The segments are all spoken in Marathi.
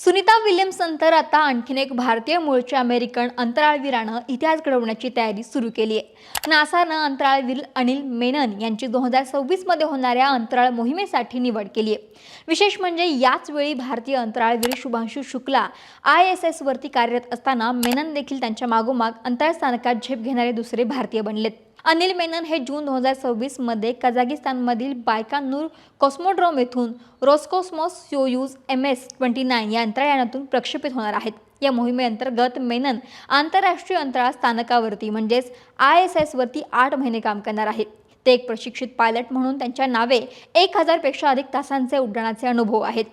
सुनीता विल्यम्स नंतर आता आणखीन एक भारतीय मूळच्या अमेरिकन अंतराळवीरानं इतिहास घडवण्याची तयारी सुरू केली आहे. नासानं अंतराळवीर अनिल मेनन यांची दोन हजार सव्वीसमध्ये होणाऱ्या अंतराळ मोहिमेसाठी निवड केली आहे. विशेष म्हणजे याच वेळी भारतीय अंतराळवीर शुभांशु शुक्ला आय एस एसवरती कार्यरत असताना मेनन देखील त्यांच्या मागोमाग अंतराळ स्थानकात झेप घेणारे दुसरे भारतीय बनलेत. अनिल मेनन हे जून दोन हजार सव्वीसमध्ये कझागिस्तानमधील बायकानूर कॉस्मोड्रोम येथून Roscosmos Soyuz M S twenty nine या अंतराळयानातून प्रक्षेपित होणार आहेत. या मोहिमेअंतर्गत मेनन आंतरराष्ट्रीय अंतराळ स्थानकावरती म्हणजेच आय एस एसवरती आठ महिने काम करणार आहेत ते एक प्रशिक्षित पायलट म्हणून त्यांच्या नावे एक हजारपेक्षा अधिक तासांचे उड्डाणाचे अनुभव आहेत.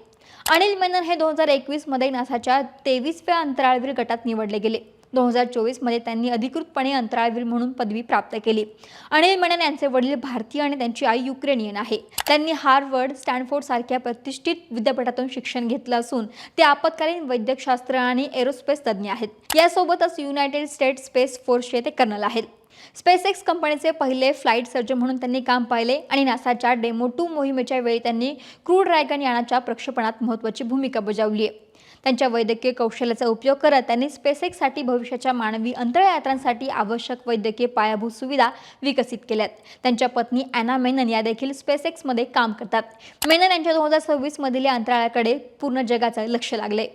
अनिल मेनन हे दोन हजार एकवीसमध्ये नासाच्या तेवीसव्या अंतराळवीर गटात निवडले गेले. दोन हजार चोवीसमध्ये त्यांनी अधिकृतपणे अंतराळवीर म्हणून पदवी प्राप्त केली. अनिल मेनन यांचे वडील भारतीय आणि त्यांची आई युक्रेनियन आहे. त्यांनी हार्वर्ड स्टॅनफोर्ड सारख्या प्रतिष्ठित विद्यापीठातून शिक्षण घेतलं असून ते आपत्कालीन वैद्यकशास्त्र आणि एरोस्पेस तज्ज्ञ आहेत. यासोबतच युनायटेड स्टेट्स स्पेस फोर्सचे ते कर्नल आहेत. स्पेस एक्स कंपनीचे पहिले फ्लाईट सर्जन म्हणून त्यांनी काम पाहिले आणि नासाच्या डेमो टू मोहिमेच्या वेळी त्यांनी क्रू ड्रॅगन यानाच्या प्रक्षेपणात महत्त्वाची भूमिका बजावली आहे. त्यांच्या वैद्यकीय कौशल्याचा उपयोग करत त्यांनी स्पेसएक्ससाठी भविष्याच्या मानवी अंतरयात्रांसाठी आवश्यक वैद्यकीय पायाभूत सुविधा विकसित केल्यात. त्यांच्या पत्नी अॅना मेनन या देखील स्पेसएक्समध्ये काम करतात. मेनन यांच्या दोन हजार सव्वीसमधील या अंतराळाकडे पूर्ण जगाचं लक्ष लागले